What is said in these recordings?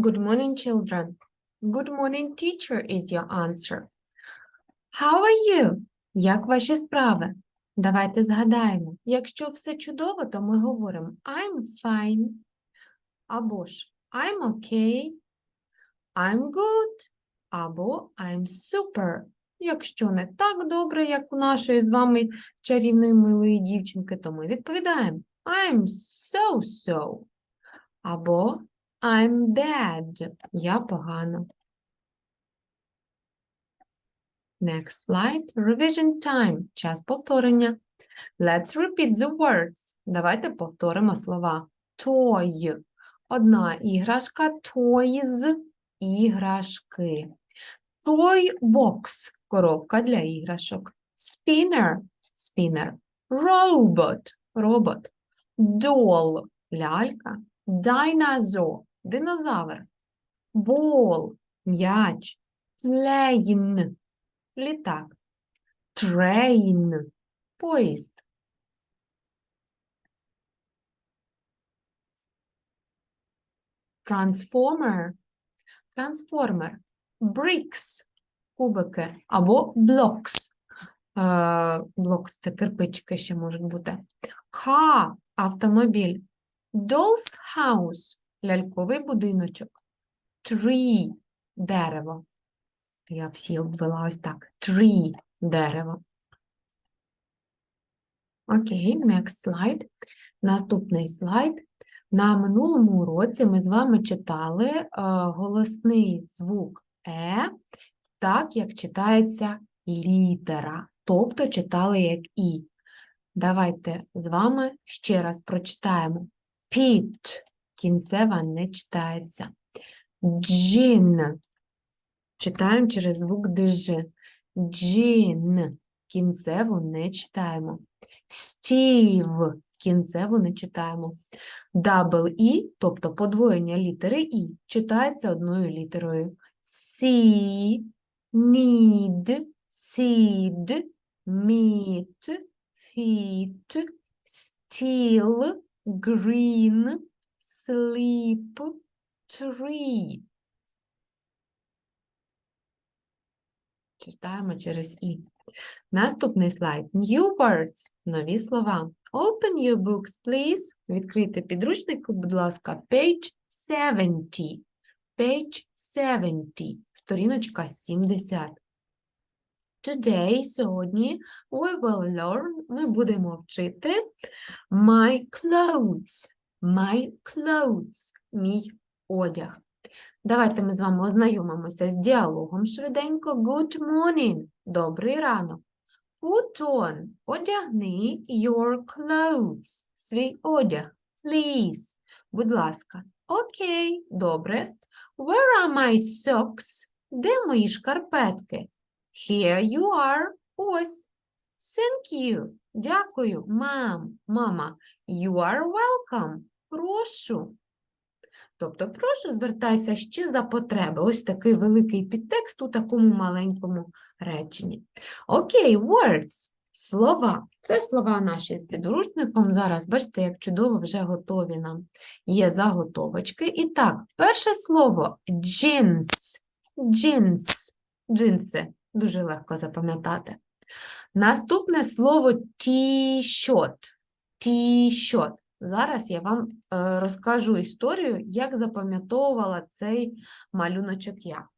Good morning, children. Good morning, teacher is your answer. How are you? Як ваші справи? Давайте згадаємо. Якщо все чудово, то ми говоримо I'm fine. Або ж I'm okay. I'm good. Або I'm super. Якщо не так добре, як у нашої з вами чарівної милої дівчинки, то ми відповідаємо I'm so-so. Або I'm bad. Я погано. Next slide. Revision time. Час повторення. Let's repeat the words. Давайте повторимо слова. Toy. Одна іграшка. Toys. Іграшки. Toy box. Коробка для іграшок. Spinner. Spinner. Robot. Робот. Doll. Лялька. Dinosaur – динозавр. Ball – м'яч. Plane – літак. Train – поїзд. Transformer – трансформер. Bricks – кубики або blocks. Е, Blocks – це кирпичики ще можуть бути. Car – автомобіль. Doll's house – ляльковий будиночок. Tree – дерево. Я всі обвела ось так. Tree – дерево. Окей, next slide. Наступний слайд. На минулому уроці ми з вами читали е, голосний звук Е, так, як читається літера, тобто читали як І. Давайте з вами ще раз прочитаємо. Pit – кінцева не читається. Джин – читаємо через звук ДЖ. Джин – кінцеву не читаємо. Стів – кінцеву не читаємо. Дабл І, тобто подвоєння літери І, читається одною літерою. Сі, need, seed, meet, feet, steal, green, sleep, tree. Читаємо через І. Наступний слайд. New words. Нові слова. Open your books, please. Відкрийте підручник, будь ласка, page 70. Page 70. Сторіночка 70. Today, сьогодні, we will learn, ми будемо вчити my clothes. My clothes. Мій одяг. Давайте ми з вами ознайомимося з діалогом швиденько. Good morning. Добрий ранок. Put on. Одягни your clothes. Свій одяг. Please. Будь ласка. Окей, добре. Where are my socks? Де мої шкарпетки? Here you are. Ось. Thank you. Дякую, мам, мама. You are welcome. Прошу. Тобто, прошу, звертайся ще за потреби. Ось такий великий підтекст у такому маленькому реченні. Окей, words. Слова. Це слова наші з підручником. Зараз, бачите, як чудово вже готові нам. Є заготовочки. І так, перше слово jeans. Jeans. Джинси. Дуже легко запам'ятати. Наступне слово t-shirt. T-shirt. Зараз я вам е, розкажу історію, як запам'ятовувала цей малюночок я.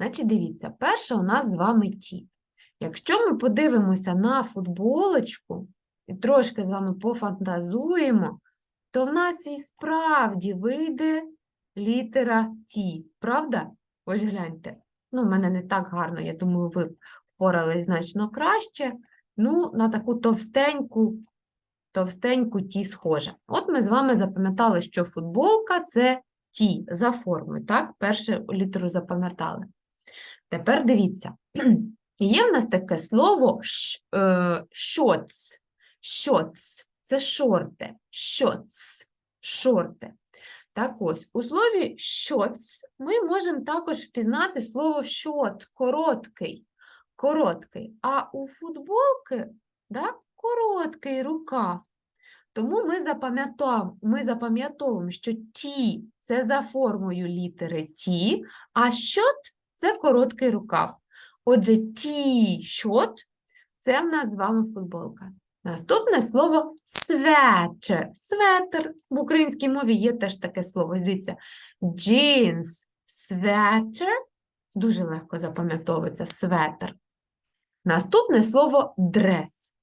Значить, дивіться, перше у нас з вами ті. Якщо ми подивимося на футболочку і трошки з вами пофантазуємо, то в нас і справді вийде літера Ті, правда? Ось гляньте. Ну, в мене не так гарно, я думаю, ви впорались значно краще. Ну, на таку товстеньку товстеньку ті схоже. От ми з вами запам'ятали, що футболка це ті за формою, так? Першу літеру запам'ятали. Тепер дивіться, є в нас таке слово е, shorts. Shorts – це шорти. Shorts – шорти. Так ось, у слові shorts ми можемо також впізнати слово short – короткий. Короткий. А у футболки да, короткий рукав. Тому ми запам'ятовуємо, ми запам'ятовуємо, що ті це за формою літери T, а щот це короткий рукав. Отже, T-shirt – це в нас з вами футболка. Наступне слово светер. Светер. В українській мові є теж таке слово. Дивіться, jeans, sweater. Дуже легко запам'ятовується светер. Наступне слово дрес.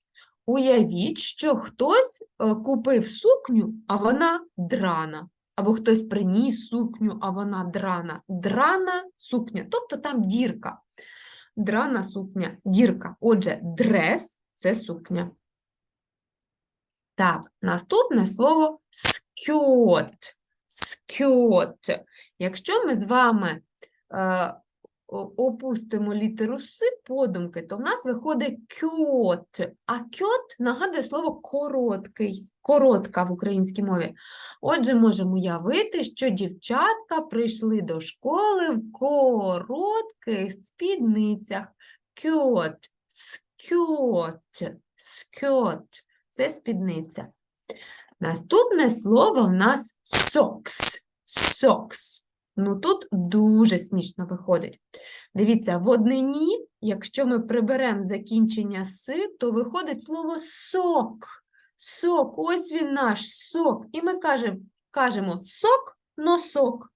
Уявіть, що хтось е, купив сукню, а вона драна. Або хтось приніс сукню, а вона драна. Драна сукня, тобто там дірка. Драна сукня, дірка. Отже, дрес це сукня. Так, наступне слово скьот. Скьот. Якщо ми з вами е, опустимо літеру С подумки, то в нас виходить кьот. А кьот нагадує слово короткий, коротка в українській мові. Отже, можемо уявити, що дівчатка прийшли до школи в коротких спідницях. Кьот, скьот, скьот. Це спідниця. Наступне слово в нас сокс. Сокс. Ну тут дуже смішно виходить. Дивіться, в однині, якщо ми приберемо закінчення си, то виходить слово сок. Сок, ось він наш сок. І ми кажемо, кажемо сок, носок.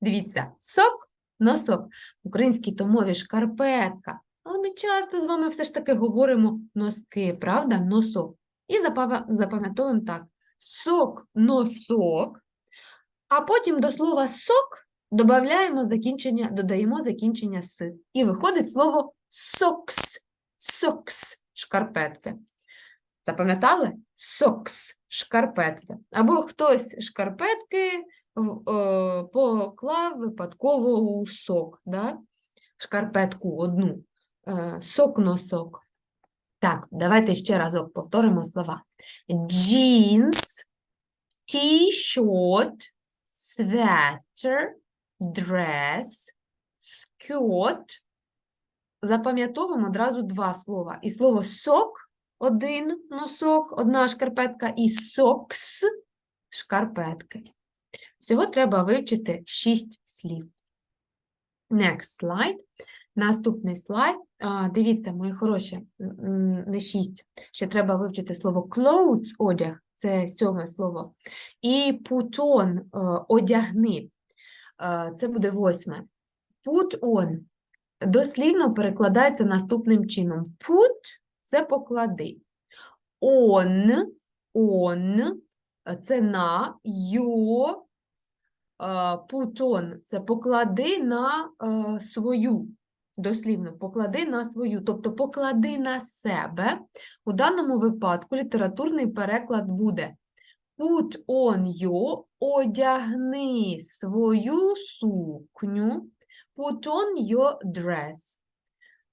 Дивіться, сок, носок. В українській то мові шкарпетка. Але ми часто з вами все ж таки говоримо носки, правда? Носок. І запам'ятовуємо так: сок, носок, а потім до слова сок додаємо закінчення, додаємо закінчення с. І виходить слово сокс, сокс, шкарпетки. Запам'ятали? Сокс, шкарпетки. Або хтось шкарпетки е, поклав випадково у сок, да? шкарпетку одну. Е, Сок-носок. Так, давайте ще разок повторимо слова. Jeans, t-shirt, sweater, dress, skirt. Запам'ятовуємо одразу два слова. І слово сок – один носок, одна шкарпетка, і сокс – шкарпетки. Всього треба вивчити шість слів. Next slide. Наступний слайд. Дивіться, мої хороші, не шість. Ще треба вивчити слово clothes – одяг, це сьоме слово. І put on е, – одягни. Е, Це буде восьме. Put on дослівно перекладається наступним чином. Put – це поклади. On, on – це на, your, е, put on – це поклади на е, свою. Дослівно, поклади на свою, тобто поклади на себе. У даному випадку літературний переклад буде Put on your, одягни свою сукню, put on your dress.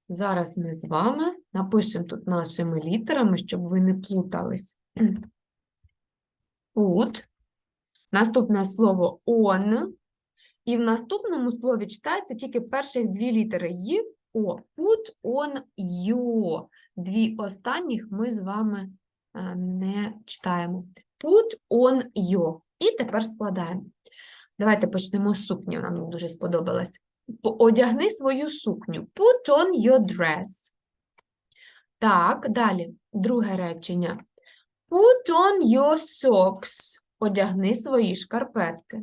Зараз ми з вами напишемо тут нашими літерами, щоб ви не плутались. Put, наступне слово on, і в наступному слові читається тільки перших дві літери «й», «о». Put on your. Дві останніх ми з вами е, не читаємо. Put on your. І тепер складаємо. Давайте почнемо з сукні, вона мені дуже сподобалась. Одягни свою сукню. Put on your dress. Так, далі. Друге речення. Put on your socks. Одягни свої шкарпетки.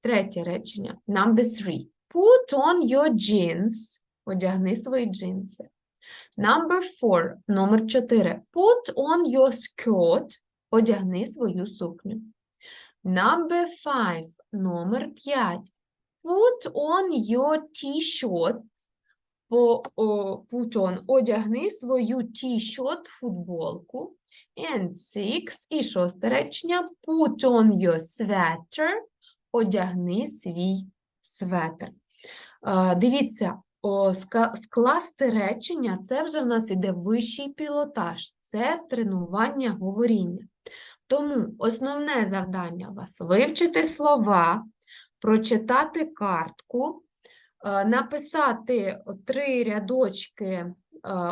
Третє речення. Number three. Put on your jeans. Одягни свої джинси. Number four. Номер чотири. Put on your skirt. Одягни свою сукню. Number five. Номер п'ять. Put on your t-shirt. Put on. Одягни свою t-shirt футболку. And six. І шосте речення. Put on your sweater. Одягни свій светр. Е, Дивіться, скласти речення це вже в нас іде вищий пілотаж, це тренування говоріння. Тому основне завдання у вас вивчити слова, прочитати картку, е, написати три рядочки е,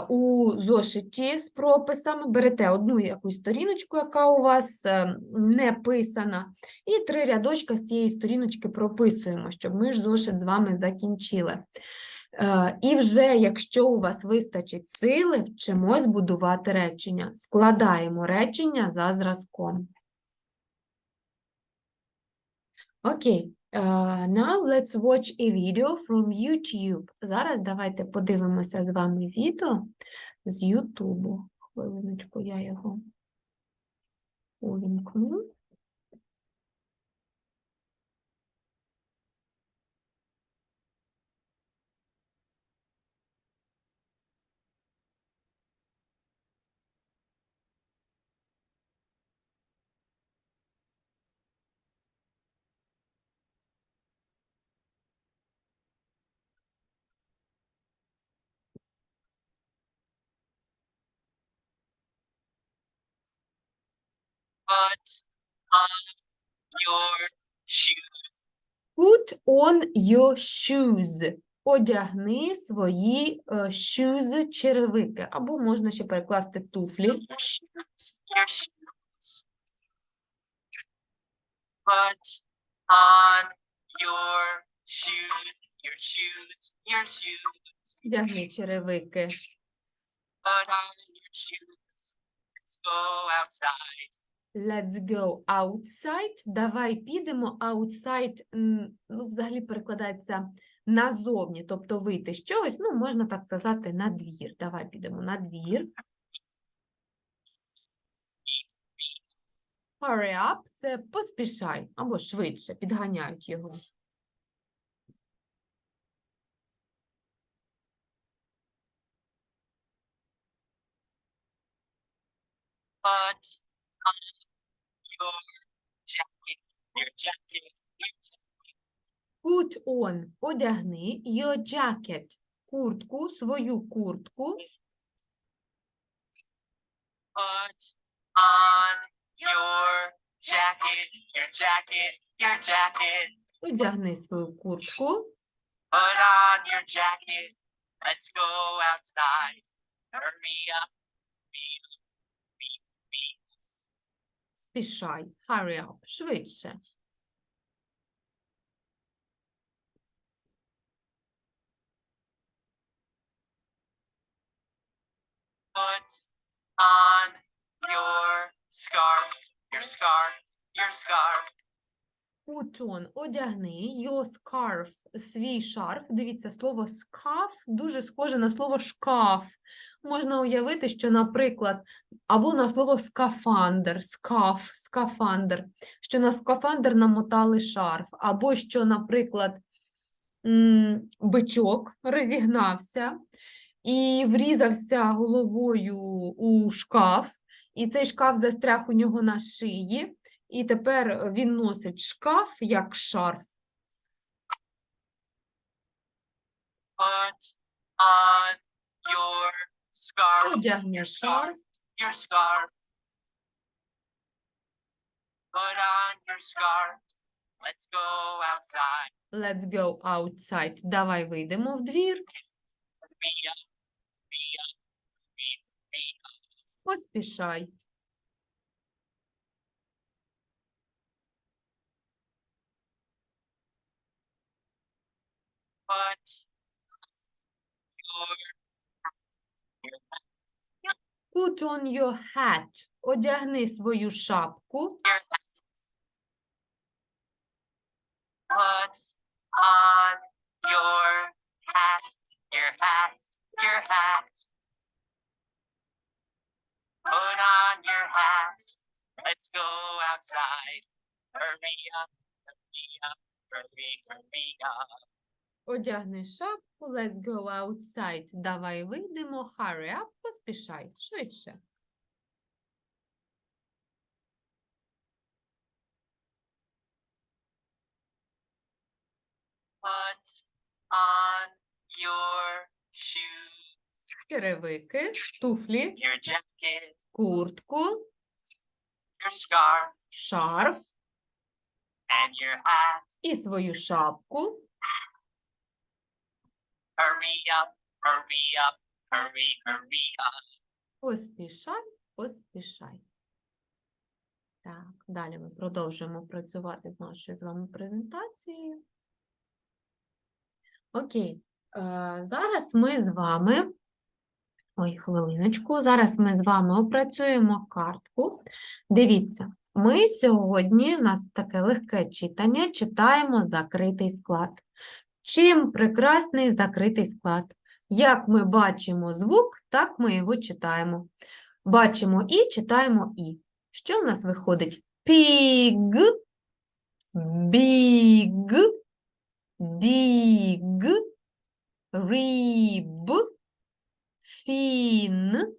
у зошиті з прописами берете одну якусь сторіночку, яка у вас е, не писана, і три рядочка з цієї сторіночки прописуємо, щоб ми ж зошит з вами закінчили. Е, І вже, якщо у вас вистачить сили, вчимось будувати речення. Складаємо речення за зразком. Окей. Uh, now let's watch a video from YouTube. Зараз давайте подивимося з вами відео з Ютубу. Хвилиночку, я його увімкну. Put on your shoes. Put on your shoes. Одягни свої е, shoes, черевики. Або можна ще перекласти туфлі. Your shoes. Your shoes. Put on your shoes. Your shoes. Your shoes. Одягни черевики. Put on your shoes. Let's go outside. Let's go outside. Давай підемо outside, ну, взагалі перекладається назовні, тобто вийти з чогось, ну, можна так сказати, на двір. Давай підемо на двір. Hurry up – це поспішай, або швидше, підганяють його. On your jacket. Your jacket. Your jacket. Put on – одягни, your jacket – куртку, свою куртку. Put on your jacket. Your jacket. Your jacket. Одягни свою куртку. Put on your jacket. Let's go outside. Hurry up. Спішай, hurry up, швидше. Put on your scarf. Your scarf. Your scarf. Put on – одягни, your scarf – свій шарф. Дивіться, слово scarf дуже схоже на слово шкаф. Можна уявити, що, наприклад, або на слово скафандр, скаф, скафандр, що на скафандр намотали шарф, або що, наприклад, бичок розігнався і врізався головою у шкаф, і цей шкаф застряг у нього на шиї. І тепер е, він носить шкаф як шарф. Put on your scarf. Одягне шарф. Your scarf. Put on your scarf. Let's go outside. Let's go outside. Давай вийдемо в двір. Поспішай. Put your your Put on your hat. Одягни свою шапку. Put on your hat, your hat, your hat. Put on your hat. Let's go outside. Hurry up, hurry up, hurry, hurry up. Одягни шапку. Let's go outside. Давай вийдемо. Hurry up. Поспішай. Швидше. Put on your shoes, Черевики, туфлі, your jacket, куртку, your scarf, шарф and your hat. і свою шапку. Hurry up, hurry up, hurry, hurry up. Поспішай, поспішай. Так, далі ми продовжуємо працювати з нашою з вами презентацією. Окей, е, зараз ми з вами. Ой, хвилиночку. Зараз ми з вами опрацюємо картку. Дивіться, ми сьогодні, у нас таке легке читання, читаємо закритий склад. Чим прекрасний закритий склад? Як ми бачимо звук, так ми його читаємо. Бачимо і, читаємо і. Що в нас виходить? Піг, біг, діг, ріб, фін,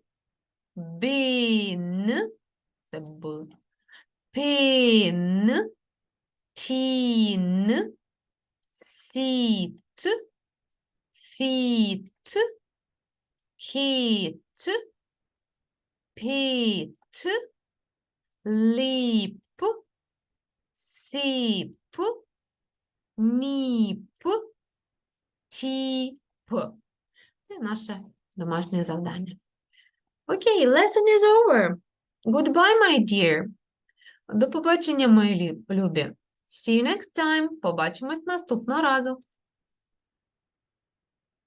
бін, це б, пін, тін, сіт, фіт, хіт, піт, ліп, сіп, міп, тіп. Це наше домашнє завдання. Окей, lesson is over. Goodbye, my dear. До побачення, мої любі. See you next time. Побачимось наступного разу.